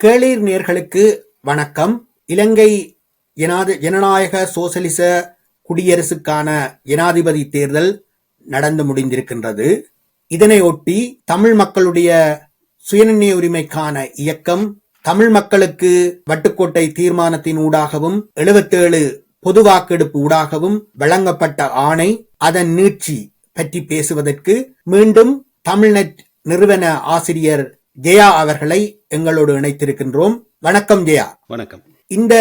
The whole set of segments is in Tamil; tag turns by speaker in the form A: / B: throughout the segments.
A: கேளீர் நேர்களுக்கு வணக்கம். இலங்கை ஜனாதி ஜனநாயக சோசலிச குடியரசுக்கான ஜனாதிபதி தேர்தல் நடந்து முடிந்திருக்கின்றது. இதனையொட்டி தமிழ் மக்களுடைய சுயநிர்ணய உரிமைக்கான இயக்கம் தமிழ் மக்களுக்கு வட்டுக்கோட்டை தீர்மானத்தின் ஊடாகவும் எழுபத்தேழு பொது வாக்கெடுப்பு ஊடாகவும் வழங்கப்பட்ட ஆணை அதன் நீட்சி பற்றி பேசுவதற்கு மீண்டும் தமிழ்நெட் நிறுவன ஆசிரியர் ஜெயா அவர்களை எங்களோடு இணைத்திருக்கின்றோம். வணக்கம் ஜெயா.
B: வணக்கம்.
A: இந்த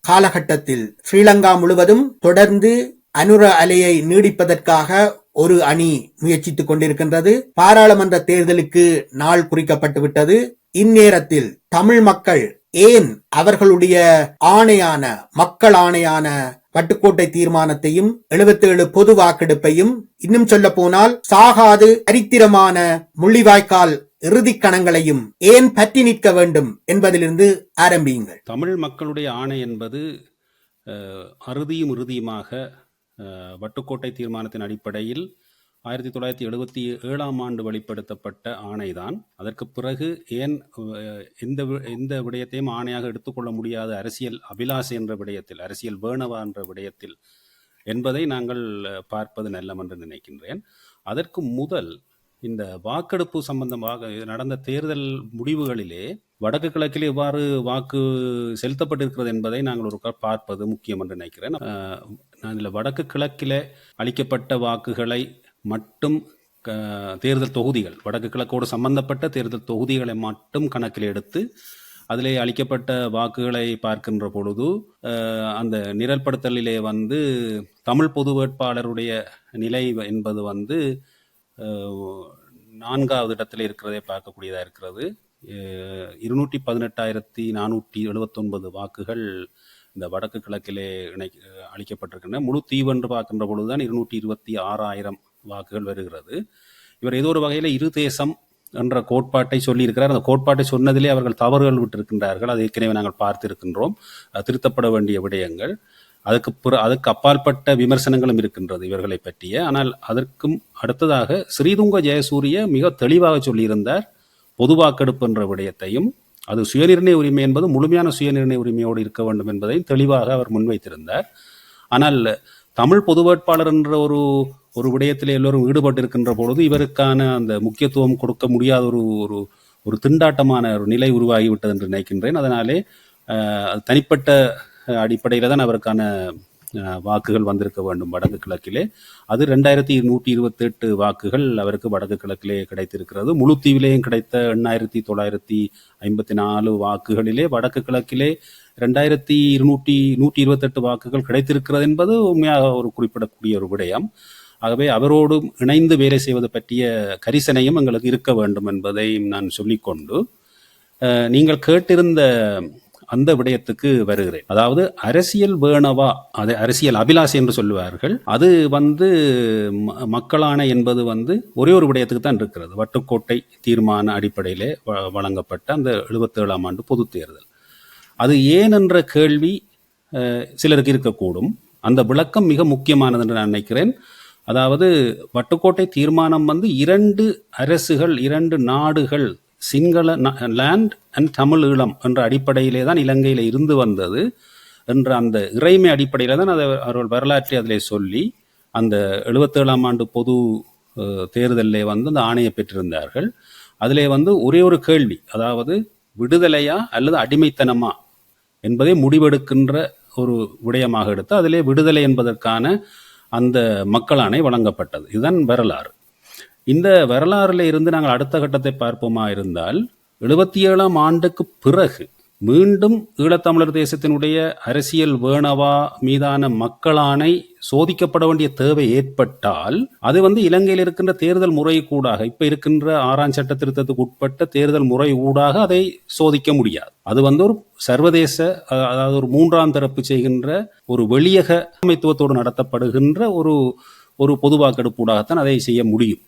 A: காலகட்டத்தில் ஸ்ரீலங்கா முழுவதும் தொடர்ந்து அனுர அலையை நீடிப்பதற்காக ஒரு அணி முயற்சித்துக் கொண்டிருக்கின்றது. பாராளுமன்ற தேர்தலுக்கு நாள் குறிக்கப்பட்டு விட்டது. இந்நேரத்தில் தமிழ் மக்கள் ஏன் அவர்களுடைய ஆணையான மக்கள் ஆணையான வட்டுக்கோட்டை தீர்மானத்தையும் 77 பொது வாக்கெடுப்பையும் இன்னும் சொல்ல போனால் சாகாது சரித்திரமான முள்ளிவாய்க்கால் இறுதிக் கணங்களையும் ஏன் பற்றி நிற்க வேண்டும் என்பதிலிருந்து ஆரம்பியுங்கள்.
B: தமிழ் மக்களுடைய ஆணை என்பது அறுதியும் இறுதியுமாக வட்டுக்கோட்டை தீர்மானத்தின் அடிப்படையில் ஆயிரத்தி தொள்ளாயிரத்தி எழுபத்தி ஏழாம் ஆண்டு வெளிப்படுத்தப்பட்ட ஆணைதான். அதற்கு பிறகு ஏன் எந்த வி- எந்த விடயத்தையும் ஆணையாக எடுத்துக்கொள்ள முடியாத அரசியல் அபிலாஷ் என்ற விடயத்தில் அரசியல் வேணவா என்ற விடயத்தில் என்பதை நாங்கள் பார்ப்பது நல்லம் என்று நினைக்கின்றேன். அதற்கு முதல் இந்த வாக்கெடுப்பு சம்பந்தமாக நடந்த தேர்தல் முடிவுகளிலே வடக்கு கிழக்கில் எவ்வாறு வாக்கு செலுத்தப்பட்டிருக்கிறது என்பதை நாங்கள் ஒரு க- பார்ப்பது முக்கியம் என்று நினைக்கிறேன். நான் இதில் வடக்கு கிழக்கில் அளிக்கப்பட்ட வாக்குகளை மட்டும் க- தேர்தல் தொகுதிகள் வடக்கு கிழக்கோடு சம்பந்தப்பட்ட தேர்தல் தொகுதிகளை மட்டும் கணக்கில் எடுத்து அதிலே அளிக்கப்பட்ட வாக்குகளை பார்க்கின்ற பொழுது அந்த நிரல்படுத்தலிலே வந்து தமிழ் பொது வேட்பாளருடைய நிலை என்பது வந்து நான்காவது இடத்துல இருக்கிறதை பார்க்கக்கூடியதாக இருக்கிறது. இருநூற்றி பதினெட்டாயிரத்தி நானூற்றி எழுபத்தொன்பது வாக்குகள் இந்த வடக்கு கிழக்கிலே இணை அளிக்கப்பட்டிருக்கின்றன. முழு தீவு என்று பார்க்கின்ற பொழுதுதான் இருநூற்றி இருபத்தி ஆறாயிரம் வாக்குகள் வருகிறது. இவர் ஏதோ ஒரு வகையில் இரு தேசம் என்ற கோட்பாட்டை சொல்லியிருக்கிறார். அந்த கோட்பாட்டை சொன்னதிலே அவர்கள் தவறுகள் விட்டிருக்கின்றார்கள். அதை ஏற்கனவே நாங்கள் பார்த்திருக்கின்றோம். திருத்தப்பட வேண்டிய விடயங்கள். அதுக்கு பிற அதுக்கு அப்பாற்பட்ட விமர்சனங்களும் இருக்கின்றது இவர்களை பற்றிய. ஆனால் அதற்கும் அடுத்ததாக ஸ்ரீதுங்க ஜெயசூரிய மிக தெளிவாக சொல்லியிருந்தார் பொது வாக்கெடுப்பு என்ற விடயத்தையும் அது சுயநிர்ணய உரிமை என்பது முழுமையான சுயநிர்ணய உரிமையோடு இருக்க வேண்டும் என்பதையும் தெளிவாக அவர் முன்வைத்திருந்தார். ஆனால் தமிழ் பொது வேட்பாளர் என்ற ஒரு ஒரு விடயத்தில் எல்லோரும் ஈடுபட்டிருக்கின்ற பொழுது இவருக்கான அந்த முக்கியத்துவம் கொடுக்க முடியாத ஒரு ஒரு ஒரு திண்டாட்டமான ஒரு நிலை உருவாகிவிட்டது என்று நினைக்கின்றேன். அதனாலே அது தனிப்பட்ட அடிப்படையில் தான் அவருக்கான வாக்குகள் வந்திருக்க வேண்டும் வடக்கு கிழக்கிலே. அது ரெண்டாயிரத்தி நூற்றி இருபத்தெட்டு வாக்குகள் அவருக்கு வடக்கு கிழக்கிலே கிடைத்திருக்கிறது. முழுத்தீவிலேயும் கிடைத்த எண்ணாயிரத்தி தொள்ளாயிரத்தி ஐம்பத்தி நாலு வாக்குகளிலே வடக்கு கிழக்கிலே ரெண்டாயிரத்தி இருநூற்றி நூற்றி இருபத்தெட்டு வாக்குகள் கிடைத்திருக்கிறது என்பது உண்மையாக ஒரு குறிப்பிடக்கூடிய ஒரு விடயம். ஆகவே அவரோடும் இணைந்து வேலை செய்வது பற்றிய கரிசனையும் எங்களுக்கு இருக்க வேண்டும் என்பதை நான் சொல்லிக்கொண்டு நீங்கள் கேட்டிருந்த அந்த விடயத்துக்கு வருகிறேன். அதாவது அரசியல் வேணவா அது அரசியல் அபிலாஷை என்று சொல்லுவார்கள் அது வந்து ம- மக்களான என்பது வந்து ஒரே ஒரு விடயத்துக்கு தான் இருக்கிறது. வட்டுக்கோட்டை தீர்மான அடிப்படையிலே வ- வழங்கப்பட்ட அந்த எழுபத்தேழாம் ஆண்டு பொது தேர்தல். அது ஏன் என்ற கேள்வி சிலருக்கு இருக்கக்கூடும். அந்த விளக்கம் மிக முக்கியமானது என்று நான் நினைக்கிறேன். அதாவது வட்டுக்கோட்டை தீர்மானம் வந்து இரண்டு அரசுகள் இரண்டு நாடுகள் சிங்கள லேண்ட் அண்ட் தமிழ் ஈழம் என்ற அடிப்படையிலே தான் இலங்கையில் இருந்து வந்தது என்ற அந்த இறைமை அடிப்படையில் தான் அதை அவர்கள் வரலாற்றை அதில் சொல்லி அந்த எழுபத்தேழாம் ஆண்டு பொது தேர்தலில் வந்து அந்த ஆணையை பெற்றிருந்தார்கள். அதிலே வந்து ஒரே ஒரு கேள்வி அதாவது விடுதலையா அல்லது அடிமைத்தனமா என்பதை முடிவெடுக்கின்ற ஒரு விடயமாக எடுத்து அதிலே விடுதலை என்பதற்கான அந்த மக்களாணை வழங்கப்பட்டது. இதுதான் வரலாறு. இந்த வரலாறுல இருந்து நாங்கள் அடுத்த கட்டத்தை பார்ப்போமா இருந்தால் எழுபத்தி ஏழாம் ஆண்டுக்கு பிறகு மீண்டும் ஈழத்தமிழர் தேசத்தினுடைய அரசியல் வேணவா மீதான மக்களானை சோதிக்கப்பட வேண்டிய தேவை ஏற்பட்டால் அது வந்து இலங்கையில் இருக்கின்ற தேர்தல் முறை கூடாக இப்ப இருக்கின்ற ஆறாம் சட்ட திருத்தத்துக்கு உட்பட்ட தேர்தல் முறை ஊடாக அதை சோதிக்க முடியாது. அது வந்து ஒரு சர்வதேச அதாவது ஒரு மூன்றாம் தரப்பு செய்கின்ற ஒரு வெளியக அமைத்துவத்தோடு நடத்தப்படுகின்ற ஒரு ஒரு பொது வாக்கெடுப்பூடாகத்தான் அதை செய்ய முடியும்.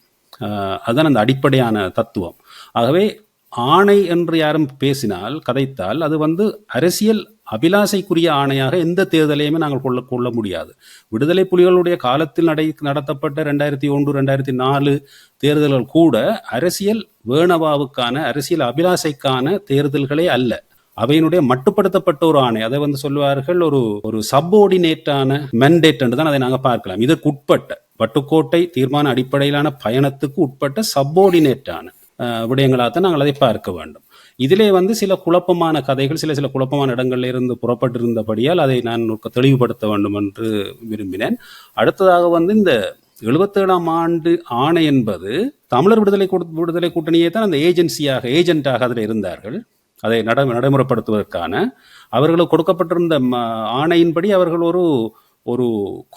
B: அதுதான் அந்த அடிப்படையான தத்துவம். ஆகவே ஆணை என்று யாரும் பேசினால் கதைத்தால் அது வந்து அரசியல் அபிலாசைக்குரிய ஆணையாக எந்த தேர்தலையுமே நாங்கள் கொள்ள கொள்ள முடியாது. விடுதலை புலிகளுடைய காலத்தில் நடை நடத்தப்பட்ட ரெண்டாயிரத்தி ஒன்று ரெண்டாயிரத்தி நாலு தேர்தல்கள் கூட அரசியல் வேணவாவுக்கான அரசியல் அபிலாசைக்கான தேர்தல்களே அல்ல. அவையினுடைய மட்டுப்படுத்தப்பட்ட ஒரு ஆணை அதை வந்து சொல்லுவார்கள் ஒரு ஒரு சப்போர்டினேட்டான மெண்டேட் என்று தான் அதை நாங்கள் பார்க்கலாம். இதற்கு உட்பட்ட வட்டுக்கோட்டை தீர்மான அடிப்படையிலான பயணத்துக்கு உட்பட்ட சப்போர்டினேட்டான விடயங்களாக தான் நாங்கள் அதை பார்க்க வேண்டும். இதிலே வந்து சில குழப்பமான கதைகள் சில சில குழப்பமான இடங்களில் இருந்து புறப்பட்டிருந்தபடியால் அதை நான் தெளிவுபடுத்த வேண்டும் என்று விரும்பினேன். அடுத்ததாக வந்து இந்த எழுபத்தேழாம் ஆண்டு ஆணை என்பது தமிழர் விடுதலை விடுதலை கூட்டணியே தான் அந்த ஏஜென்சியாக ஏஜென்ட்டாக அதில் இருந்தார்கள். அதை நட நடைமுறைப்படுத்துவதற்கான அவர்களுக்கு கொடுக்கப்பட்டிருந்த ம- ஆணையின்படி அவர்கள் ஒரு ஒரு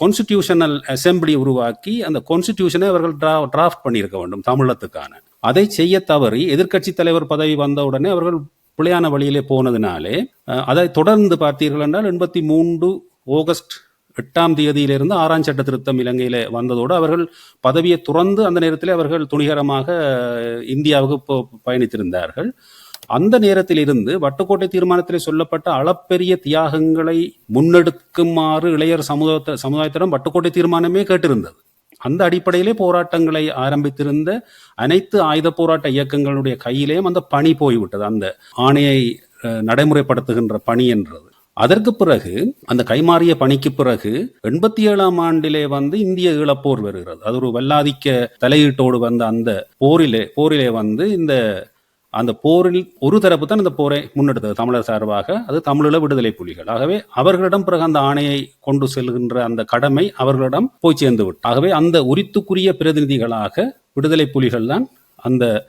B: கான்ஸ்டிடியூஷனல் அசெம்பிளி உருவாக்கி அந்த கான்ஸ்டிடியூஷனை அவர்கள் டிரா டிராஃப்ட் பண்ணியிருக்க வேண்டும் தமிழத்துக்கான அதை செய்ய தவறி எதிர்க்கட்சி தலைவர் பதவி வந்த உடனே அவர்கள் பிழையான வழியிலே போனதினாலே அதை தொடர்ந்து பார்த்தீர்கள் என்றால் எண்பத்தி மூன்று ஆகஸ்ட் எட்டாம் தேதியிலிருந்து ஆறாம் சட்ட திருத்தம் இலங்கையில வந்ததோடு அவர்கள் பதவியை துறந்து அந்த நேரத்தில் அவர்கள் துணிகரமாக இந்தியாவுக்கு பயணித்திருந்தார்கள். அந்த நேரத்தில் இருந்து வட்டுக்கோட்டை தீர்மானத்திலே சொல்லப்பட்ட அளப்பெரிய தியாகங்களை முன்னெடுக்குமாறு இளையர் சமுதாயத்த சமுதாயத்திடம் வட்டுக்கோட்டை தீர்மானமே கேட்டிருந்தது. அந்த அடிப்படையிலே போராட்டங்களை ஆரம்பித்திருந்த அனைத்து ஆயுத போராட்ட இயக்கங்களுடைய கையிலேயும் அந்த பணி போய்விட்டது. அந்த ஆணையை நடைமுறைப்படுத்துகின்ற பணி என்றது. அதற்கு பிறகு அந்த கைமாறிய பணிக்கு பிறகு எண்பத்தி ஏழாம் ஆண்டிலே வந்து இந்திய ஈழப்போர் வருகிறது. அது ஒரு வல்லாதிக்க தலையீட்டோடு வந்த அந்த போரிலே போரிலே வந்து இந்த அந்த போரில் ஒரு தரப்பு தான் இந்த போரை முன்னெடுத்தது தமிழர் சார்பாக. அது தமிழீழ விடுதலை புலிகள். ஆகவே அவர்களிடம் பிறகு அந்த ஆணையை கொண்டு செல்கின்ற அந்த கடமை அவர்களிடம் போய் சேர்ந்து விட்டு ஆகவே அந்த உரித்துக்குரிய பிரதிநிதிகளாக விடுதலை புலிகள் தான் அந்த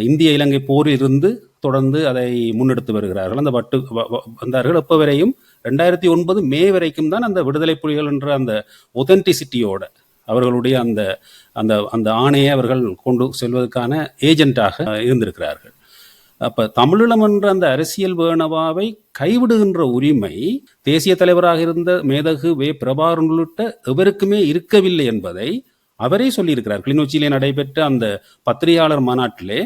B: இந்திய இலங்கை போரில் இருந்து தொடர்ந்து அதை முன்னெடுத்து வருகிறார்கள். அந்த வட்டு வ- வ- வந்தார்கள். எப்போ வரையும்? ரெண்டாயிரத்தி ஒன்பது மே வரைக்கும் தான் அந்த விடுதலை புலிகள் என்ற அந்த ஒதென்டிசிட்டியோட அவர்களுடைய அந்த அந்த அந்த ஆணையை அவர்கள் கொண்டு செல்வதற்கான ஏஜென்ட்டாக இருந்திருக்கிறார்கள். அப்ப தமிழீழம் என்ற அந்த அரசியல் வேணவாவை கைவிடுகின்ற உரிமை தேசிய தலைவராக இருந்த மேதகு வே பிரபாகரன் உள்ளிட்ட எவருக்குமே இருக்கவில்லை என்பதை அவரே சொல்லியிருக்கிறார். கிளிநொச்சியிலே நடைபெற்ற அந்த பத்திரிகையாளர் மாநாட்டிலே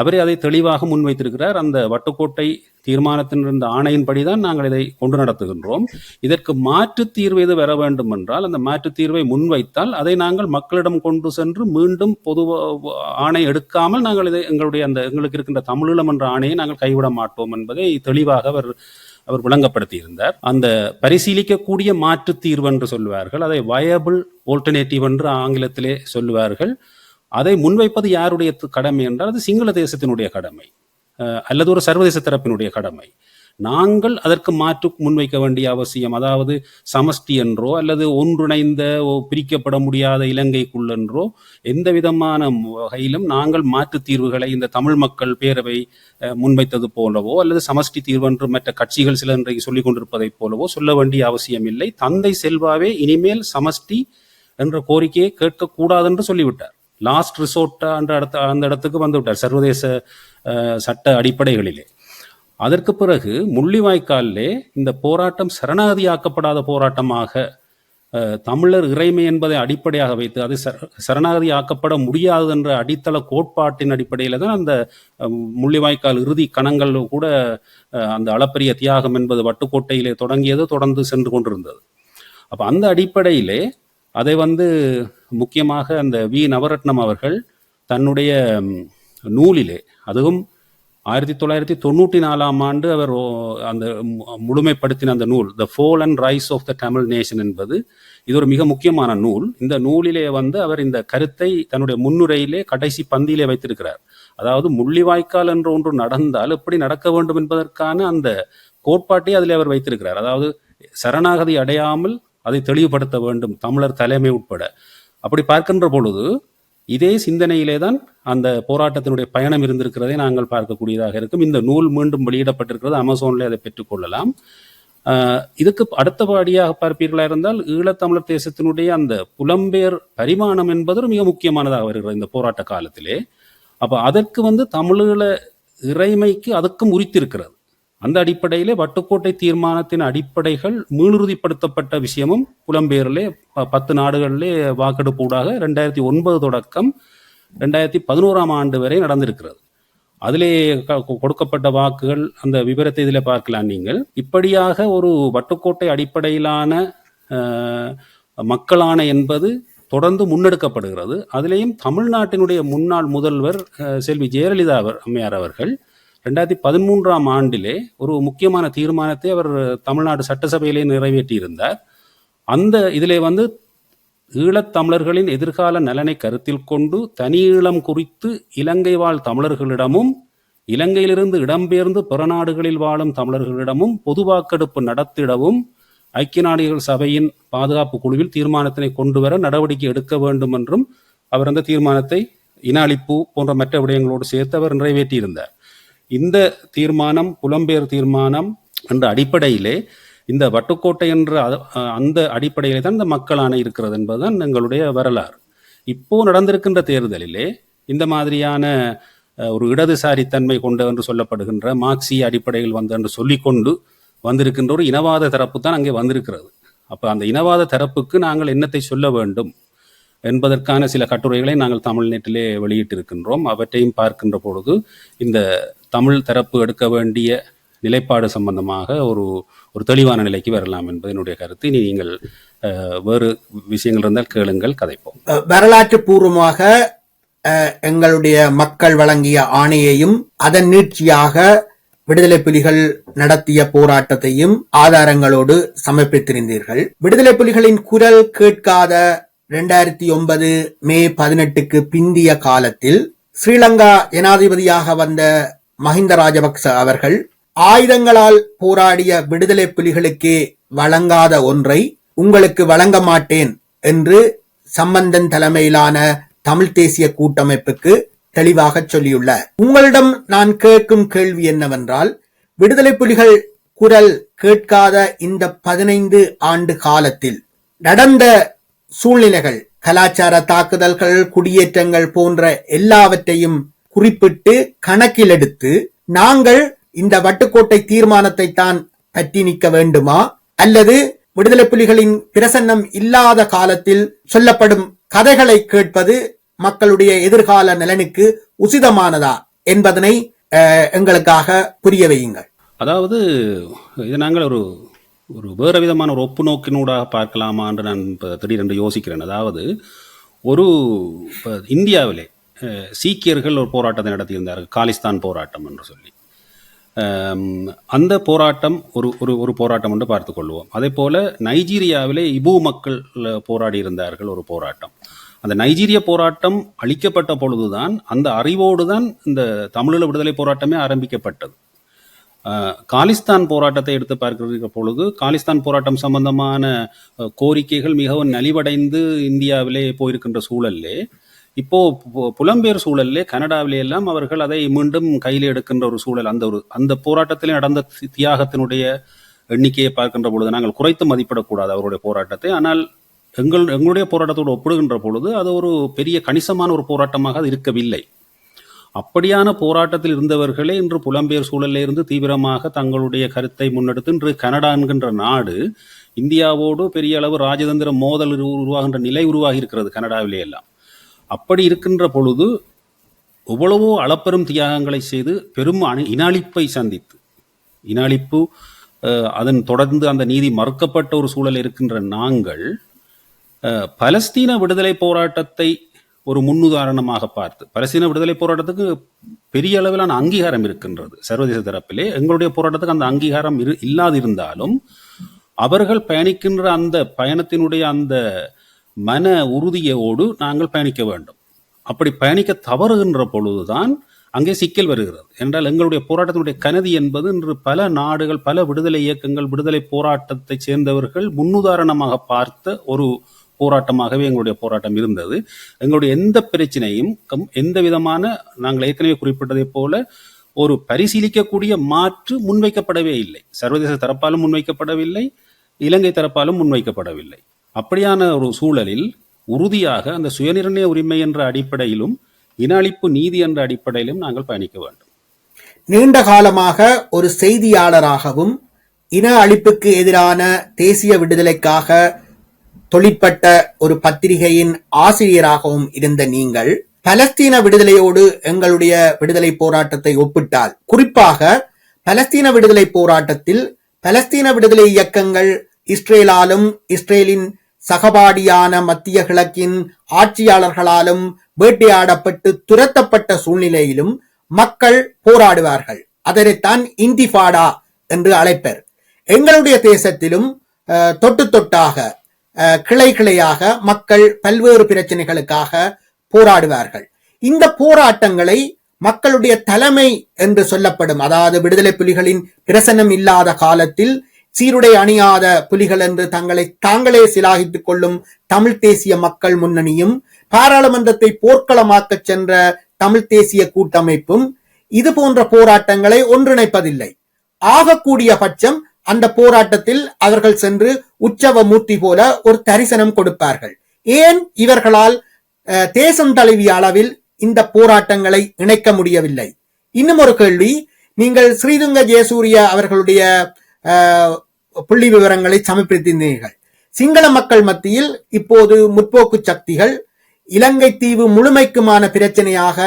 B: அவரே அதை தெளிவாக முன்வைத்திருக்கிறார். அந்த வட்டுக்கோட்டை தீர்மானத்தின் இருந்த ஆணையின்படிதான் நாங்கள் இதை கொண்டு நடத்துகின்றோம். இதற்கு மாற்றுத் தீர்வு எது வர வேண்டும் என்றால் அந்த மாற்றுத் தீர்வை முன்வைத்தால் அதை நாங்கள் மக்களிடம் கொண்டு சென்று மீண்டும் பொது ஆணை எடுக்காமல் நாங்கள் இதை எங்களுடைய அந்த எங்களுக்கு இருக்கின்ற தமிழீழம் என்ற ஆணையை நாங்கள் கைவிட மாட்டோம் என்பதை தெளிவாக அவர் அவர் விளங்கப்படுத்தியிருந்தார். அந்த பரிசீலிக்கக்கூடிய மாற்று தீர்வு என்று சொல்வார்கள். அதை வயபிள் ஆல்டர்னேட்டிவ் என்று ஆங்கிலத்திலே சொல்லுவார்கள் அதை முன்வைப்பது யாருடைய கடமை என்றால் அது சிங்கள தேசத்தினுடைய கடமை. அல்லது ஒரு சர்வதேச தரப்பினுடைய கடமை. நாங்கள் அதற்கு மாற்று முன்வைக்க வேண்டிய அவசியம் அதாவது சமஷ்டி என்றோ அல்லது ஒன்றிணைந்த ஓ பிரிக்கப்பட முடியாத இலங்கைக்குள்ளென்றோ எந்த விதமான வகையிலும் நாங்கள் மாற்று தீர்வுகளை இந்த தமிழ் மக்கள் பேரவை முன்வைத்தது போலவோ அல்லது சமஷ்டி தீர்வு என்று மற்ற கட்சிகள் சில இன்றைக்கு சொல்லிக் கொண்டிருப்பதைப் போலவோ சொல்ல வேண்டிய அவசியம் இல்லை. தந்தை செல்வாவே இனிமேல் சமஷ்டி என்ற கோரிக்கையை கேட்கக்கூடாது என்று சொல்லிவிட்டார். லாஸ்ட் ரிசோர்ட்டாக அந்த இடத்த அந்த இடத்துக்கு வந்துவிட்டார் சர்வதேச சட்ட அடிப்படைகளிலே. அதற்கு பிறகு முள்ளிவாய்க்காலிலே இந்த போராட்டம் சரணாகதியாக்கப்படாத போராட்டமாக தமிழர் இறைமை என்பதை அடிப்படையாக வைத்து அது சர- சரணாகதி ஆக்கப்பட முடியாது என்ற அடித்தள கோட்பாட்டின் அடிப்படையில் தான் அந்த முள்ளிவாய்க்கால் இறுதி கணங்கள் கூட அந்த அளப்பரிய தியாகம் என்பது வட்டுக்கோட்டையிலே தொடங்கியது தொடர்ந்து சென்று கொண்டிருந்தது. அப்போ அந்த அடிப்படையிலே அதை வந்து முக்கியமாக அந்த வி. நவரத்னம் அவர்கள் தன்னுடைய நூலிலே அதுவும் ஆயிரத்தி தொள்ளாயிரத்தி தொண்ணூற்றி நாலாம் ஆண்டு அவர் அந்த மு- முழுமைப்படுத்தின அந்த நூல் the fall and rise of the Tamil nation என்பது இது ஒரு மிக முக்கியமான நூல். இந்த நூலிலே வந்து அவர் இந்த கருத்தை தன்னுடைய முன்னுரையிலே கடைசி பந்தியிலே வைத்திருக்கிறார். அதாவது முள்ளிவாய்க்கால் என்று ஒன்று நடந்தால் எப்படி நடக்க வேண்டும் என்பதற்கான அந்த கோட்பாட்டை அதில் அவர் வைத்திருக்கிறார். அதாவது சரணாகதி அடையாமல் அதை தெளிவுபடுத்த வேண்டும் தமிழர் தலைமை உட்பட. அப்படி பார்க்கின்ற பொழுது இதே சிந்தனையிலே தான் அந்த போராட்டத்தினுடைய பயணம் இருந்திருக்கிறதை நாங்கள் பார்க்கக்கூடியதாக இருக்கும். இந்த நூல் மீண்டும் வெளியிடப்பட்டிருக்கிறது அமேசானில் அதை பெற்றுக்கொள்ளலாம் இதுக்கு அடுத்தபடியாக பார்ப்பீர்களா இருந்தால் ஈழத்தமிழர் தேசத்தினுடைய அந்த புலம்பெயர் பரிமாணம் என்பது மிக முக்கியமானதாக வருகிறது இந்த போராட்ட காலத்திலே. அப்போ அதற்கு வந்து தமிழீழ இறைமைக்கு அதுக்கும் உரித்திருக்கிறது. அந்த அடிப்படையிலே வட்டுக்கோட்டை தீர்மானத்தின் அடிப்படைகள் மீளுறுதிப்படுத்தப்பட்ட விஷயமும் புலம்பெயரிலே ப- பத்து நாடுகளிலே வாக்கெடுப்பு ஊடாக ரெண்டாயிரத்தி ஒன்பது தொடக்கம் ரெண்டாயிரத்தி பதினோராம் ஆண்டு வரை நடந்திருக்கிறது. அதிலே கொடுக்கப்பட்ட வாக்குகள் அந்த விவரத்தை இதில் பார்க்கலாம் நீங்கள். இப்படியாக ஒரு வட்டுக்கோட்டை அடிப்படையிலான மக்களான என்பது தொடர்ந்து முன்னெடுக்கப்படுகிறது. அதிலேயும் தமிழ்நாட்டினுடைய முன்னாள் முதல்வர் செல்வி ஜெயலலிதா அவர் அம்மையார் அவர்கள் ரெண்டாயிரத்தி பதிமூன்றாம் ஆண்டிலே ஒரு முக்கியமான தீர்மானத்தை அவர் தமிழ்நாடு சட்டசபையிலே நிறைவேற்றியிருந்தார். அந்த இதிலே வந்து ஈழத்தமிழர்களின் எதிர்கால நலனை கருத்தில் கொண்டு தனி ஈழம் குறித்து இலங்கை வாழ் தமிழர்களிடமும் இலங்கையிலிருந்து இடம்பெயர்ந்து புறநாடுகளில் வாழும் தமிழர்களிடமும் பொது வாக்கெடுப்பு நடத்திடவும் ஐக்கிய நாடுகள் சபையின் பாதுகாப்பு குழுவில் தீர்மானத்தினை கொண்டு வர நடவடிக்கை எடுக்க வேண்டும் என்றும் அவர் அந்த தீர்மானத்தை இன அழிப்பு போன்ற மற்ற விடயங்களோடு சேர்த்து அவர் நிறைவேற்றியிருந்தார். இந்த தீர்மானம் புலம்பெயர் தீர்மானம் என்ற அடிப்படையிலே இந்த வட்டுக்கோட்டை என்ற அந்த அடிப்படையிலே தான் இந்த மக்களான இருக்கிறது என்பதுதான் எங்களுடைய வரலாறு. இப்போ நடந்திருக்கின்ற தேர்தலிலே இந்த மாதிரியான ஒரு இடதுசாரி தன்மை கொண்ட என்று சொல்லப்படுகின்ற மார்க்சிய அடிப்படையில் வந்த என்று சொல்லிக்கொண்டு வந்திருக்கின்ற ஒரு இனவாத தரப்பு தான் அங்கே வந்திருக்கிறது. அப்போ அந்த இனவாத தரப்புக்கு நாங்கள் என்னத்தை சொல்ல வேண்டும் என்பதற்கான சில கட்டுரைகளை நாங்கள் தமிழ்நெட்டிலே வெளியிட்டிருக்கின்றோம். அவற்றையும் பார்க்கின்ற பொழுது இந்த தமிழ் தரப்பு எடுக்க வேண்டிய நிலைப்பாடு சம்பந்தமாக ஒரு ஒரு தெளிவான நிலைக்கு வரலாம் என்பது என்னுடைய கருத்து. இனி நீங்கள் வேறு விஷயங்கள் இருந்தால் கேளுங்கள் கதைப்போம்.
A: வரலாற்று பூர்வமாக அஹ், எங்களுடைய மக்கள் வழங்கிய ஆணையையும் அதன் நீட்சியாக விடுதலை புலிகள் நடத்திய போராட்டத்தையும் ஆதாரங்களோடு சமர்ப்பித்திருந்தீர்கள். விடுதலை புலிகளின் குரல் கேட்காத இரண்டாயிரத்தி ஒன்பது மே பதினெட்டுக்கு பிந்திய காலத்தில் ஸ்ரீலங்கா ஜனாதிபதியாக வந்த மஹிந்த ராஜபக்ச அவர்கள் ஆயுதங்களால் போராடிய விடுதலை புலிகளுக்கே வழங்காத ஒன்றை உங்களுக்கு வழங்க மாட்டேன் என்று சம்பந்தன் தலைமையிலான தமிழ் தேசிய கூட்டமைப்புக்கு தெளிவாக சொல்லியுள்ளார். உங்களிடம் நான் கேட்கும் கேள்வி என்னவென்றால் விடுதலை புலிகள் குரல் கேட்காத இந்த பதினைந்து ஆண்டு காலத்தில் நடந்த சூழ்நிலைகள் கலாச்சார தாக்குதல்கள் குடியேற்றங்கள் போன்ற எல்லாவற்றையும் குறிப்பிட்டு கணக்கில் எடுத்து நாங்கள் இந்த வட்டுக்கோட்டை தீர்மானத்தை தான் பற்றி நிற்க வேண்டுமா? அல்லது விடுதலை புலிகளின் பிரசன்னம் இல்லாத காலத்தில் சொல்லப்படும் கதைகளை கேட்பது மக்களுடைய எதிர்கால நலனுக்கு உசிதமானதா என்பதனை எங்களுக்காக புரிய வையுங்கள்.
B: அதாவது இது நாங்கள் ஒரு ஒரு வேறு விதமான ஒரு ஒப்பு நோக்கினூடாக பார்க்கலாமா என்று நான் இப்போ திடீரென்று யோசிக்கிறேன். அதாவது ஒரு இந்தியாவிலே சீக்கியர்கள் ஒரு போராட்டத்தை நடத்தியிருந்தார்கள் காலிஸ்தான் போராட்டம் என்று சொல்லி. அந்த போராட்டம் ஒரு ஒரு ஒரு போராட்டம் என்று பார்த்துக்கொள்வோம் அதே போல நைஜீரியாவிலே இபு மக்கள் போராடி இருந்தார்கள் ஒரு போராட்டம். அந்த நைஜீரிய போராட்டம் அழிக்கப்பட்ட பொழுதுதான் அந்த அறிவோடு தான் இந்த தமிழீழ விடுதலை போராட்டமே ஆரம்பிக்கப்பட்டது. காலிஸ்தான் போராட்டத்தை எடுத்து பார்க்கிற பொழுது காலிஸ்தான் போராட்டம் சம்பந்தமான கோரிக்கைகள் மிகவும் நலிவடைந்து இந்தியாவிலே போயிருக்கின்ற சூழல்லே இப்போ பு- புலம்பெயர் சூழல்லே கனடாவிலே எல்லாம் அவர்கள் அதை மீண்டும் கையில் எடுக்கின்ற ஒரு சூழல் அந்த ஒரு அந்த போராட்டத்தில் நடந்த தி- தியாகத்தினுடைய எண்ணிக்கையை பார்க்கின்ற பொழுது நாங்கள் குறைத்து மதிப்பிடக்கூடாது அவருடைய போராட்டத்தை. ஆனால் எங்கள் எங்களுடைய போராட்டத்தோடு ஒப்பிடுகின்ற பொழுது அது ஒரு பெரிய கணிசமான ஒரு போராட்டமாக அது இருக்கவில்லை. அப்படியான போராட்டத்தில் இருந்தவர்களே இன்று புலம்பெயர் சூழலில் இருந்து தீவிரமாக தங்களுடைய கருத்தை முன்னெடுத்து இன்று கனடா என்கின்ற நாடு இந்தியாவோடு பெரிய அளவு ராஜதந்திர மோதல் உருவாகின்ற நிலை உருவாகி இருக்கிறது கனடாவிலே எல்லாம். அப்படி இருக்கின்ற பொழுது எவ்வளவோ அளப்பெரும் தியாகங்களை செய்து பெரும் அணி- இனாளிப்பை சந்தித்து. இனாளிப்பு அதன் தொடர்ந்து அந்த நீதி மறுக்கப்பட்ட ஒரு சூழல் இருக்கின்ற நாங்கள் பலஸ்தீன விடுதலை போராட்டத்தை ஒரு முன்னுதாரணமாக பார்த்து பலஸ்தீன விடுதலை போராட்டத்துக்கு பெரிய அளவிலான அங்கீகாரம் இருக்கின்றது. சர்வதேச தரப்பிலே எங்களுடைய போராட்டத்துக்கு அந்த அங்கீகாரம் இரு இல்லாதிருந்தாலும் அவர்கள் பயணிக்கின்ற அந்த பயணத்தினுடைய அந்த மன உறுதியோடு நாங்கள் பயணிக்க வேண்டும். அப்படி பயணிக்க தவறுகின்ற பொழுதுதான் அங்கே சிக்கல் வருகிறது. என்றால் எங்களுடைய போராட்டத்தினுடைய கனதி என்பது இன்று பல நாடுகள் பல விடுதலை இயக்கங்கள் விடுதலை போராட்டத்தை சேர்ந்தவர்கள் முன்னுதாரணமாக பார்த்த ஒரு போராட்டமாகவே எங்களுடைய போராட்டம் இருந்தது. எங்களுடைய எந்த பிரச்சனையும் கம்- எந்த விதமான நாங்கள் ஏற்கனவே குறிப்பிட்டதைப் போல ஒரு பரிசீலிக்கக்கூடிய மாற்று முன்வைக்கப்படவே இல்லை. சர்வதேச தரப்பாலும் முன்வைக்கப்படவில்லை இலங்கை தரப்பாலும் முன்வைக்கப்படவில்லை. அப்படியான ஒரு சூழலில் உறுதியாக அந்த சுயநிர்ணய உரிமை என்ற அடிப்படையிலும் இன அழிப்பு நீதி என்ற அடிப்படையிலும் நாங்கள் பயணிக்க வேண்டும்.
A: நீண்ட காலமாக ஒரு செய்தியாளராகவும் இன அழிப்புக்கு எதிரான தேசிய விடுதலைக்காக தொழிற்பட்ட ஒரு பத்திரிகையின் ஆசிரியராகவும் இருந்த நீங்கள் பலஸ்தீன விடுதலையோடு எங்களுடைய விடுதலை போராட்டத்தை ஒப்பிட்டால் குறிப்பாக பலஸ்தீன விடுதலை போராட்டத்தில் பலஸ்தீன விடுதலை இயக்கங்கள் இஸ்ரேலாலும் இஸ்ரேலின் சகபாடியான மத்திய கிழக்கின் ஆட்சியாளர்களாலும் வேட்டையாடப்பட்டு துரத்தப்பட்ட சூழ்நிலையிலும் மக்கள் போராடுவார்கள். அதனைத்தான் இந்திஃபாடா என்று அழைப்பர். எங்களுடைய தேசத்திலும் தொட்டு தொட்டாக அஹ், கிளை கிளையாக மக்கள் பல்வேறு பிரச்சனைகளுக்காக போராடுவார்கள். இந்த போராட்டங்களை மக்களுடைய தலைமை என்று சொல்லப்படும் அதாவது விடுதலை புலிகளின் பிரசனம் இல்லாத காலத்தில் சீருடை அணியாத புலிகள் என்று தங்களை தாங்களே சிலாகித்துக் கொள்ளும் தமிழ் தேசிய மக்கள் முன்னணியும் பாராளுமன்றத்தை போர்க்களமாக்கச் சென்ற தமிழ் தேசிய கூட்டமைப்பும் இது போன்ற போராட்டங்களை ஒன்றிணைப்பதில்லை. ஆகக்கூடிய பட்சம் அந்த போராட்டத்தில் அவர்கள் சென்று உற்சவ மூர்த்தி போல ஒரு தரிசனம் கொடுப்பார்கள். ஏன் இவர்களால் அஹ், தேசம் தழுவிய அளவில் இந்த போராட்டங்களை இணைக்க முடியவில்லை? இன்னும் ஒரு கேள்வி. நீங்கள் ஸ்ரீதுங்க ஜெயசூரிய அவர்களுடைய அஹ், புள்ளி விவரங்களை சமர்ப்பித்திருந்தீர்கள். சிங்கள மக்கள் மத்தியில் இப்போது முற்போக்கு சக்திகள் இலங்கை தீவு முழுமைக்குமான பிரச்சனையாக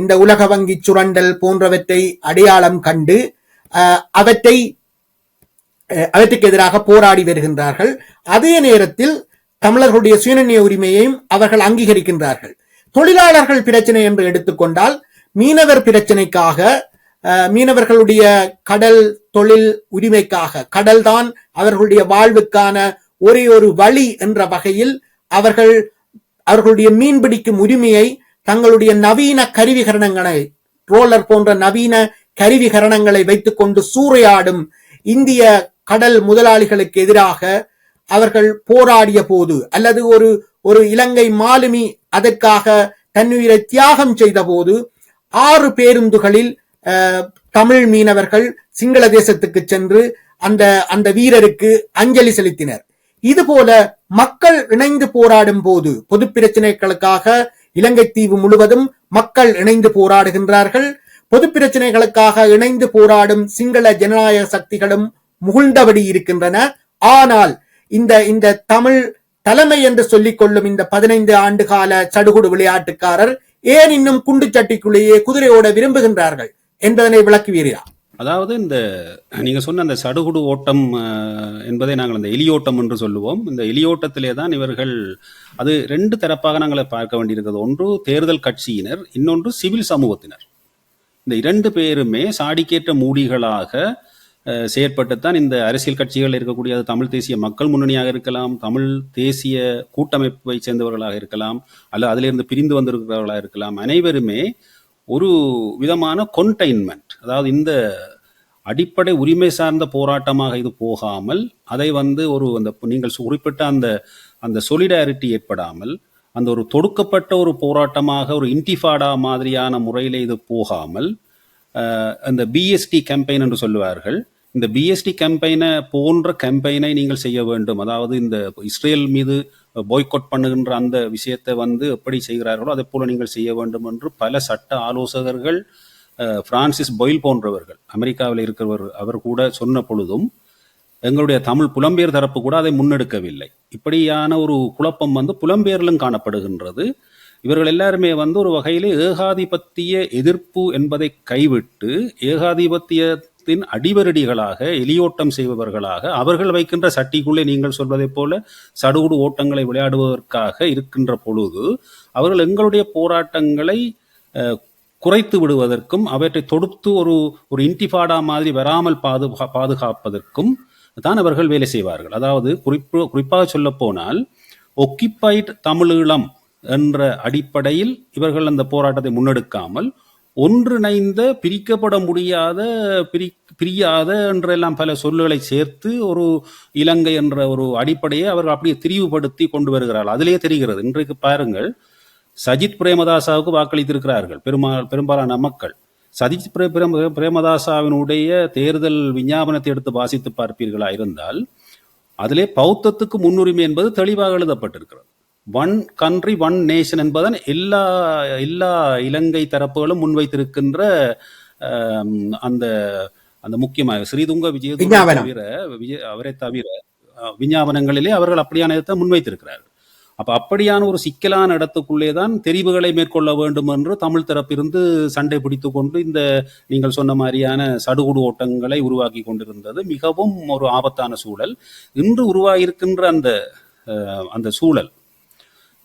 A: இந்த உலக வங்கி சுரண்டல் போன்றவற்றை அடையாளம் கண்டு அவற்றை அவற்றுக்கு எதிராக போராடி வருகின்றார்கள். அதே நேரத்தில் தமிழர்களுடைய சுயநிர்ணய உரிமையையும் அவர்கள் அங்கீகரிக்கின்றார்கள். தொழிலாளர்கள் பிரச்சனை என்று எடுத்துக்கொண்டால் மீனவர் பிரச்சனைக்காக மீனவர்களுடைய கடல் தொழில் உரிமைக்காக கடல்தான் அவர்களுடைய வாழ்வுக்கான ஒரே ஒரு வழி என்ற வகையில் அவர்கள் அவர்களுடைய மீன் பிடிக்கும் உரிமையை தங்களுடைய நவீன கருவிகரணங்களை ரோலர் போன்ற நவீன கருவிகரணங்களை வைத்துக்கொண்டு சூறையாடும் இந்திய கடல் முதலாளிகளுக்கு எதிராக அவர்கள் போராடிய போது அல்லது ஒரு ஒரு இலங்கை மாலுமி அதற்காக தன்னுயிரை தியாகம் செய்த போது ஆறு பேருந்துகளில் தமிழ் மீனவர்கள் சிங்கள தேசத்துக்கு சென்று அந்த அந்த வீரருக்கு அஞ்சலி செலுத்தினர். இது போல மக்கள் இணைந்து போராடும் போது பொது பிரச்சனைகளுக்காக இலங்கை தீவு முழுவதும் மக்கள் இணைந்து போராடுகின்றார்கள். பொது பிரச்சனைகளுக்காக இணைந்து போராடும் சிங்கள ஜனநாயக சக்திகளும் முகுழ்ந்தபடி இருக்கின்றன. ஆனால் இந்த இந்த தமிழ் தலைமை என்று சொல்லிக் கொள்ளும் இந்த பதினைந்து ஆண்டு கால சடுகுடு விளையாட்டுக்காரர் ஏன் இன்னும் குண்டு சட்டிக்குள்ளேயே குதிரையோட விரும்புகின்றார்கள்? என்பதனை விளக்குவீரா?
B: அதாவது இந்த நீங்க சொன்ன அந்த சடுகுடு ஓட்டம் என்பதை நாங்கள் அந்த எலியோட்டம் என்று சொல்லுவோம். இந்த எலியோட்டத்திலே தான் இவர்கள் அது ரெண்டு தரப்பாக நாங்கள் பார்க்க வேண்டியிருக்கிறது. ஒன்று தேர்தல் கட்சியினர் இன்னொன்று சிவில் சமூகத்தினர். இந்த இரண்டு பேருமே சாடிக்கேற்ற மூடிகளாக அஹ், செயற்பட்டுத்தான் இந்த அரசியல் கட்சிகள் இருக்கக்கூடிய அது தமிழ் தேசிய மக்கள் முன்னணியாக இருக்கலாம் தமிழ் தேசிய கூட்டமைப்பை சேர்ந்தவர்களாக இருக்கலாம் அல்ல அதிலிருந்து பிரிந்து வந்திருக்கிறவர்களாக இருக்கலாம். அனைவருமே ஒரு விதமான கொன்டைன்மெண்ட் அதாவது இந்த அடிப்படை உரிமை சார்ந்த போராட்டமாக இது போகாமல் அதை வந்து ஒரு அந்த நீங்கள் குறிப்பிட்ட அந்த அந்த சொலிடாரிட்டி ஏற்படாமல் அந்த ஒரு தொடுக்கப்பட்ட ஒரு போராட்டமாக ஒரு இன்டிஃபாடா மாதிரியான முறையில் இது போகாமல் அந்த பிஎஸ்டி கேம்பெயின் என்று சொல்லுவார்கள். இந்த பிஎஸ்டி கேம்பெயினை போன்ற கேம்பெயினை நீங்கள் செய்ய வேண்டும். அதாவது இந்த இஸ்ரேல் மீது போய்கொட் பண்ணுகின்ற அந்த விஷயத்தை வந்து எப்படி செய்கிறார்களோ அதை போல நீங்கள் செய்ய வேண்டும் என்று பல சட்ட ஆலோசகர்கள் பிரான்சிஸ் பொயில் போன்றவர்கள் அமெரிக்காவில் இருக்கிறவர் அவர் கூட சொன்ன பொழுதும் எங்களுடைய தமிழ் புலம்பெயர் தரப்பு கூட அதை முன்னெடுக்கவில்லை. இப்படியான ஒரு குழப்பம் வந்து புலம்பெயரிலும் காணப்படுகின்றது. இவர்கள் எல்லாருமே வந்து ஒரு வகையிலே ஏகாதிபத்திய எதிர்ப்பு என்பதை கைவிட்டு ஏகாதிபத்திய சமூகத்தின் அடிவரடிகளாக எலியோட்டம் செய்பவர்களாக அவர்கள் வைக்கின்ற சட்டிக்குள்ளே நீங்கள் சொல்வதைப் போல சடுகுடு ஓட்டங்களை விளையாடுவதற்காக இருக்கின்ற பொழுது அவர்கள் எங்களுடைய போராட்டங்களை குறைத்து விடுவதற்கும் அவற்றை தொடுத்து ஒரு ஒரு இன்டிஃபாடா மாதிரி வராமல் பாதுகா பாதுகாப்பதற்கும் தான் அவர்கள் வேலை செய்வார்கள். அதாவது குறிப்பு குறிப்பாக சொல்ல போனால் ஒக்கிப்பைட் தமிழீழம் என்ற அடிப்படையில் இவர்கள் அந்த போராட்டத்தை முன்னெடுக்காமல் ஒன்றிணைந்த பிரிக்கப்பட முடியாத பிரி பிரியாத என்றெல்லாம் பல சொல்லுகளை சேர்த்து ஒரு இலங்கை என்ற ஒரு அடிப்படையை அவர்கள் அப்படியே திரிவுபடுத்தி கொண்டு வருகிறார்கள். அதிலேயே தெரிகிறது. இன்றைக்கு பாருங்கள் சஜித் பிரேமதாசாவுக்கு வாக்களித்திருக்கிறார்கள் பெருமா பெரும்பாலான மக்கள். சஜித் பிரே- பிரேம- பிரேமதாசாவினுடைய தேர்தல் விஞ்ஞாபனத்தை எடுத்து வாசித்து பார்ப்பீர்களா? இருந்தால் அதிலே பௌத்தத்துக்கு முன்னுரிமை என்பது தெளிவாக எழுதப்பட்டிருக்கிறது. ஒன் கண்ட்ரி ஒன் நேஷன் என்பதன் எல்லா எல்லா இலங்கை தரப்புகளும் முன்வைத்திருக்கின்ற அந்த அந்த முக்கியமாக ஸ்ரீதுங்க விஜய. தவிர விஜய அவரை தவிர விஞ்ஞாபனங்களிலே அவர்கள் அப்படியான இதை முன்வைத்திருக்கிறார்கள் அப்ப அப்படியான ஒரு சிக்கலான இடத்துக்குள்ளே தான் தெரிவுகளை மேற்கொள்ள வேண்டும் என்று தமிழ் தரப்பிலிருந்து சண்டை பிடித்து கொண்டு இந்த நீங்கள் சொன்ன மாதிரியான சடுகுடு ஓட்டங்களை உருவாக்கி கொண்டிருந்தது மிகவும் ஒரு ஆபத்தான சூழல் இன்று உருவாகியிருக்கின்ற அந்த அந்த சூழல்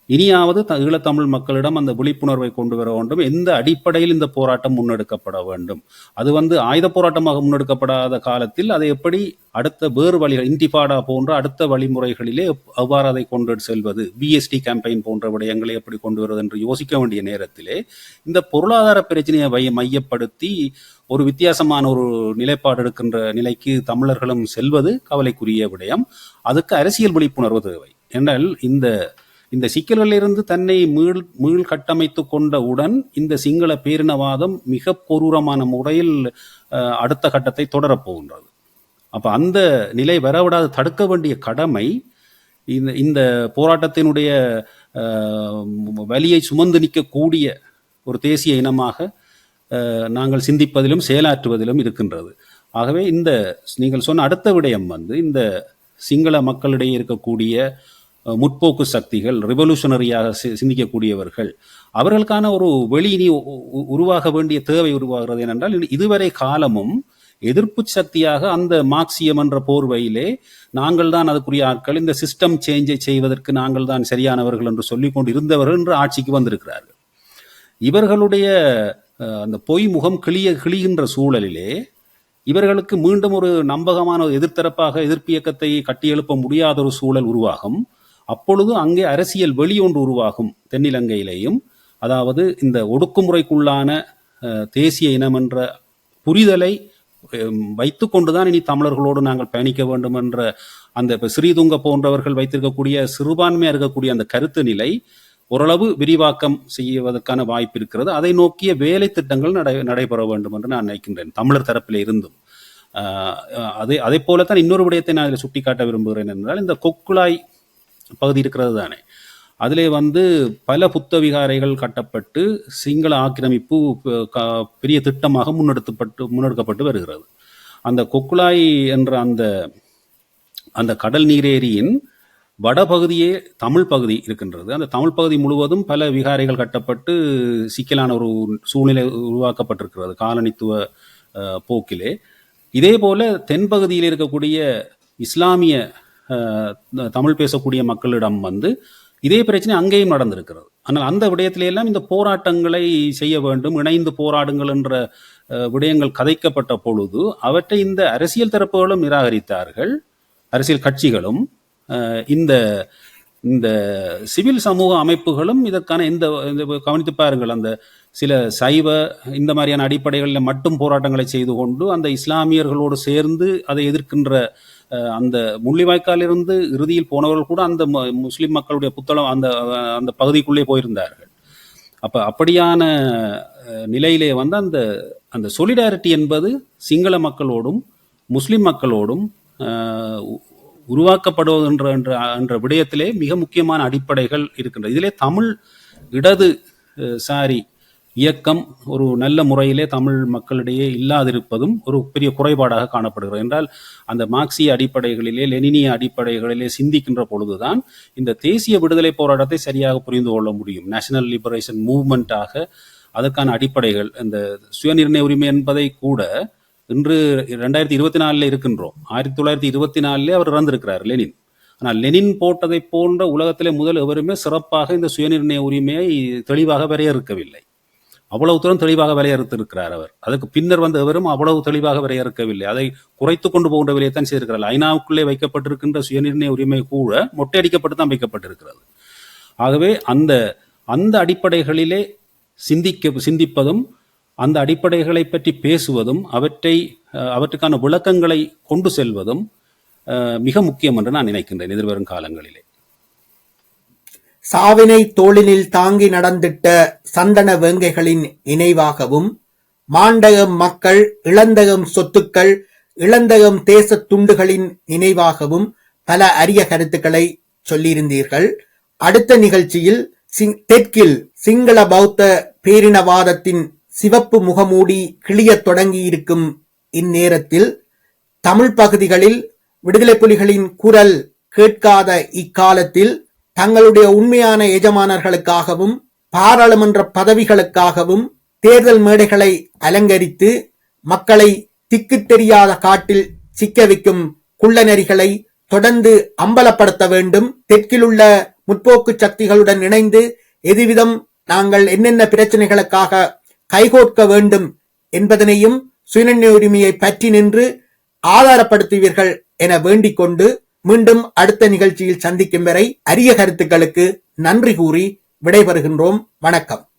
B: இனியாவது த- ஈழத்தமிழ் மக்களிடம் அந்த விழிப்புணர்வை கொண்டு வர வேண்டும். எந்த அடிப்படையில் இந்த போராட்டம் முன்னெடுக்கப்பட வேண்டும்? அது வந்து ஆயுத போராட்டமாக முன்னெடுக்கப்படாத காலத்தில் அதை எப்படி அடுத்த வேறு வழிகள் இன்டிபாடா போன்ற அடுத்த வழிமுறைகளிலே அவ்வாறு எவ்வாறு அதை கொண்டு செல்வது? பிஎஸ்டி கேம்பெயின் போன்ற விடயங்களை எப்படி கொண்டு வருவது என்று யோசிக்க வேண்டிய நேரத்திலே இந்த பொருளாதார பிரச்சனையை மையப்படுத்தி ஒரு வித்தியாசமான ஒரு நிலைப்பாடு எடுக்கின்ற நிலைக்கு தமிழர்களும் செல்வது கவலைக்குரிய விடயம். அதுக்கு அரசியல் விழிப்புணர்வு தேவை. என்றால் இந்த இந்த சிக்கல்களிலிருந்து தன்னை மீள் மீள் கட்டமைத்து கொண்டவுடன் இந்த சிங்கள பேரினவாதம் மிக கொரூரமான முறையில் அடுத்த கட்டத்தை தொடரப் போகின்றது. அப்ப அந்த நிலை வரவிடாது தடுக்க வேண்டிய கடமை இந்த இந்த போராட்டத்தினுடைய வலியை சுமந்து நிற்கக்கூடிய ஒரு தேசிய இனமாக நாங்கள் சிந்திப்பதிலும் செயலாற்றுவதிலும் இருக்கின்றது. ஆகவே இந்த நீங்கள் சொன்ன அடுத்த விடயம் வந்து இந்த சிங்கள மக்களிடையே இருக்கக்கூடிய முற்போக்கு சக்திகள் ரெவல்யூஷனரியாக சி- சிந்திக்கக்கூடியவர்கள் அவர்களுக்கான ஒரு வெளி இனி உருவாக வேண்டிய தேவை உருவாகிறது ஏனென்றால் இதுவரை காலமும் எதிர்ப்பு சக்தியாக அந்த மார்க்சியம் என்ற போர்வையிலே நாங்கள் தான் அதுக்குரிய ஆட்கள் இந்த சிஸ்டம் சேஞ்சை செய்வதற்கு நாங்கள் தான் சரியானவர்கள் என்று சொல்லிக்கொண்டு இருந்தவர்கள் என்று ஆட்சிக்கு வந்திருக்கிறார்கள். இவர்களுடைய அந்த பொய் முகம் கிளிய கிளிகின்ற சூழலிலே இவர்களுக்கு மீண்டும் ஒரு நம்பகமான ஒரு எதிர்த்தரப்பாக எதிர்ப்பு இயக்கத்தை கட்டியெழுப்ப முடியாத ஒரு சூழல் உருவாகும். அப்பொழுது அங்கே அரசியல் வெளி ஒன்று உருவாகும் தென்னிலங்கையிலேயும். அதாவது இந்த ஒடுக்குமுறைக்குள்ளான தேசிய இனம் என்ற புரிதலை வைத்து கொண்டுதான் இனி தமிழர்களோடு நாங்கள் பயணிக்க வேண்டும் என்ற அந்த இப்ப ஸ்ரீதுங்க போன்றவர்கள் வைத்திருக்கக்கூடிய சிறுபான்மையா இருக்கக்கூடிய அந்த கருத்து நிலை ஓரளவு விரிவாக்கம் செய்வதற்கான வாய்ப்பு இருக்கிறது. அதை நோக்கிய வேலை திட்டங்கள் நடை நடைபெற வேண்டும் என்று நான் நினைக்கின்றேன் தமிழர் தரப்பில் இருந்தும். அதே அதே போலத்தான் இன்னொரு விடயத்தை நான் இதில் சுட்டிக்காட்ட விரும்புகிறேன் என்றால் இந்த கொக்குழாய் பகுதி இருக்கிறது தானே. அதிலே வந்து பல புத்த விகாரைகள் கட்டப்பட்டு சிங்கள ஆக்கிரமிப்பு பெரிய திட்டமாக முன்னெடுத்தப்பட்டு முன்னெடுக்கப்பட்டு வருகிறது. அந்த கொக்குழாய் என்ற அந்த அந்த கடல் நீரேரியின் வடபகுதியே தமிழ் பகுதி இருக்கின்றது. அந்த தமிழ் பகுதி முழுவதும் பல விகாரைகள் கட்டப்பட்டு சிக்கலான ஒரு சூழ்நிலை உருவாக்கப்பட்டிருக்கிறது காலனித்துவ போக்கிலே. இதே போல தென்பகுதியில் இருக்கக்கூடிய இஸ்லாமிய தமிழ் பேசக்கூடிய மக்களிடம் வந்து இதே பிரச்சனை அங்கேயும் நடந்திருக்கிறது. ஆனால் அந்த விடயத்திலெல்லாம் இந்த போராட்டங்களை செய்ய வேண்டும் இணைந்து போராடுங்கள் என்ற விடயங்கள் கதைக்கப்பட்ட பொழுது அவற்றை இந்த அரசியல் தரப்புகளும் நிராகரித்தார்கள். அரசியல் கட்சிகளும் இந்த இந்த சிவில் சமூக அமைப்புகளும் இதற்கான இந்த இந்த கவனித்து பாருங்கள். அந்த சில சைவ இந்த மாதிரியான அடிப்படைகளில் மட்டும் போராட்டங்களை செய்து கொண்டு அந்த இஸ்லாமியர்களோடு சேர்ந்து அதை எதிர்க்கின்ற அந்த முள்ளிவாய்க்காலிலிருந்து இறுதியில் போனவர்கள் கூட அந்த முஸ்லிம் மக்களுடைய புத்தளம் அந்த அந்த பகுதிக்குள்ளே போயிருந்தார்கள். அப்ப அப்படியான நிலையிலே வந்து அந்த அந்த சொலிடாரிட்டி என்பது சிங்கள மக்களோடும் முஸ்லிம் மக்களோடும் உருவாக்கப்படுவது என்ற என்ற விடயத்திலே மிக முக்கியமான அடிப்படைகள் இருக்கின்றது இதிலே தமிழ் இடது சாரி இயக்கம் ஒரு நல்ல முறையிலே தமிழ் மக்களிடையே இல்லாதிருப்பதும் ஒரு பெரிய குறைபாடாக காணப்படுகிறது. என்றால் அந்த மார்க்சிய அடிப்படைகளிலே லெனினிய அடிப்படைகளிலே சிந்திக்கின்ற பொழுதுதான் இந்த தேசிய விடுதலை போராட்டத்தை சரியாக புரிந்து கொள்ள முடியும். நேஷனல் லிபரேஷன் மூவ்மெண்ட்டாக அதற்கான அடிப்படைகள் இந்த சுயநிர்ணய உரிமை என்பதை கூட இன்று ரெண்டாயிரத்தி இருபத்தி நாலில் இருக்கின்றோம். ஆயிரத்தி தொள்ளாயிரத்தி இருபத்தி நாலிலே அவர் இறந்திருக்கிறார் லெனின். ஆனால் லெனின் போட்டதை போன்ற உலகத்திலே முதல் எவருமே சிறப்பாக இந்த சுயநிர்ணய உரிமையை தெளிவாக வரையறுக்கவில்லை. அவ்வளவு தூரம் தெளிவாக வரையறுத்திருக்கிறார் அவர். அதுக்கு பின்னர் வந்த எவரும் அவ்வளவு தெளிவாக வரையறுக்கவில்லை. அதை குறைத்து கொண்டு போகின்ற விலையைத்தான் செய்திருக்கிறார். ஐநாவுக்குள்ளே வைக்கப்பட்டிருக்கின்ற சுயநிர்ணய உரிமை கூட மொட்டையடிக்கப்பட்டு தான் வைக்கப்பட்டிருக்கிறது. ஆகவே அந்த அந்த அடிப்படைகளிலே சிந்திக்க சிந்திப்பதும் அந்த அடிப்படைகளை பற்றி பேசுவதும் அவற்றை அவற்றுக்கான விளக்கங்களை கொண்டு செல்வதும் மிக முக்கியம் என்று நான் நினைக்கின்றேன் எதிர்வரும் காலங்களிலே.
A: சாவினை தோளினில் தாங்கி நடந்திட்ட சந்தன வேங்கைகளின் நினைவாகவும் மாண்டகம் மக்கள் இளந்தகம் சொத்துக்கள் இளந்தகம் தேச துண்டுகளின் நினைவாகவும் பல அரிய கருத்துக்களை சொல்லியிருந்தீர்கள். அடுத்த நிகழ்ச்சியில் சிங்- தெற்கில் சிங்கள பௌத்த பேரினவாதத்தின் சிவப்பு முகமூடி கிளியத் தொடங்கியிருக்கும் இந்நேரத்தில் தமிழ் பகுதிகளில் விடுதலை புலிகளின் குரல் கேட்காத இக்காலத்தில் தங்களுடைய உண்மையான எஜமானர்களுக்காகவும் பாராளுமன்ற பதவிகளுக்காகவும் தேர்தல் மேடைகளை அலங்கரித்து மக்களை திக்கு தெரியாத காட்டில் சிக்க வைக்கும் குள்ளநெறிகளை தொடர்ந்து அம்பலப்படுத்த வேண்டும். தெற்கிலுள்ள முற்போக்கு சக்திகளுடன் இணைந்து எதுவிதம் நாங்கள் என்னென்ன பிரச்சனைகளுக்காக கைகோர்க்க வேண்டும் என்பதனையும் சுயநிர்ணய உரிமையை பற்றி நின்று ஆதாரப்படுத்துவீர்கள் என வேண்டிக் கொண்டு மீண்டும் அடுத்த நிகழ்ச்சியில் சந்திக்கும் வரை அரிய கருத்துக்களுக்கு நன்றி கூறி விடைபெறுகின்றோம். வணக்கம்.